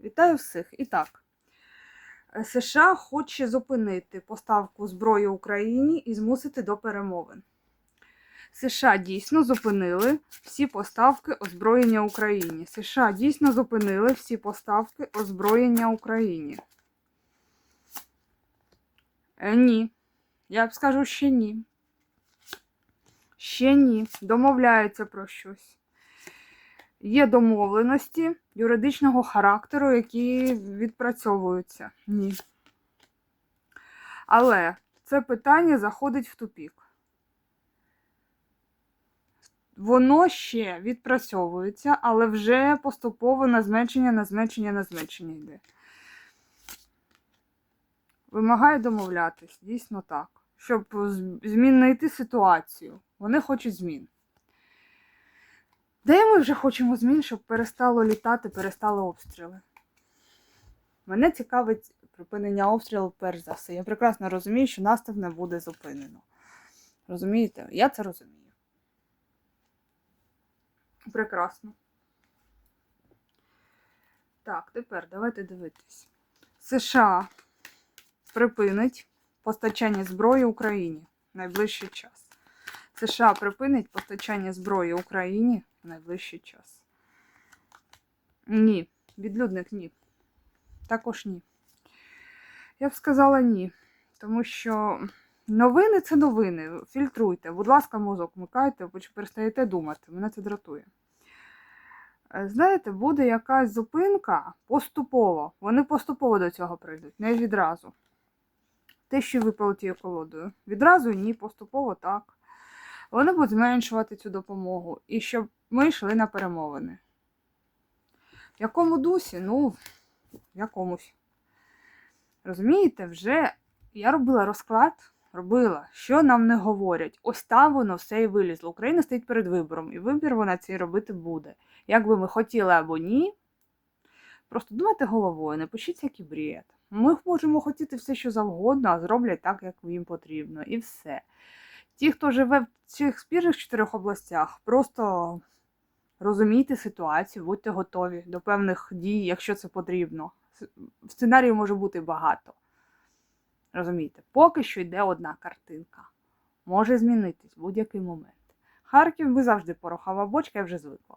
Вітаю всіх. І так, е, США хоче зупинити поставку зброї Україні і змусити до перемовин. США дійсно зупинили всі поставки озброєння Україні. США дійсно зупинили всі поставки озброєння Україні. Е, ні. Я б скажу ще ні. Ще ні. Домовляються про щось. Є домовленості юридичного характеру, які відпрацьовуються. Ні. Але це питання заходить в тупік. Воно ще відпрацьовується, але вже поступово на зменшення, на зменшення, на зменшення йде. Вимагає домовлятись, дійсно так. Щоб змінити ситуацію. Вони хочуть змін. Де ми вже хочемо змін, щоб перестало літати, перестали обстріли? Мене цікавить припинення обстрілу перш за все. Я прекрасно розумію, що наступ не буде зупинено. Розумієте? Я це розумію. Прекрасно. Так, тепер давайте дивитись. США припинить постачання зброї Україні в найближчий час. США припинить постачання зброї Україні в найближчий час. Ні. Відлюдник ні. Також ні. Я б сказала ні. Тому що новини це новини. Фільтруйте. Будь ласка, мозок вмикайте, ви перестаєте думати. Мене це дратує. Е, Знаєте, буде якась зупинка поступово. Вони поступово до цього прийдуть, не відразу. Те, що випало тією колодою. Відразу ні, поступово так. Вони будуть зменшувати цю допомогу. І щоб ми йшли на перемовини. В якому дусі? Ну, в якомусь. Розумієте, вже я робила розклад, робила, що нам не говорять. Ось там воно все і вилізло. Україна стоїть перед вибором, і вибір вона цей робити буде. Як би ми хотіли або ні. Просто думайте головою, не пишіть який бред. Ми можемо хотіти все, що завгодно, а зроблять так, як їм потрібно, і все. Ті, хто живе в цих спірних чотирьох областях, просто розумійте ситуацію, будьте готові до певних дій, якщо це потрібно. Сценаріїв може бути багато. Розумієте, поки що йде одна картинка. Може змінитись в будь-який момент. Харків ми завжди порохова бочка, я вже звикла.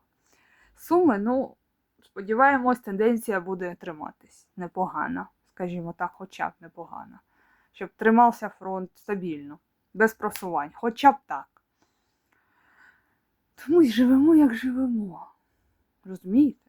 Суми, ну, сподіваємось, тенденція буде триматись. Непогана, скажімо так, хоча б непогана. Щоб тримався фронт стабільно, без просувань, хоча б так. Тому й живемо, як живемо. Розумієте?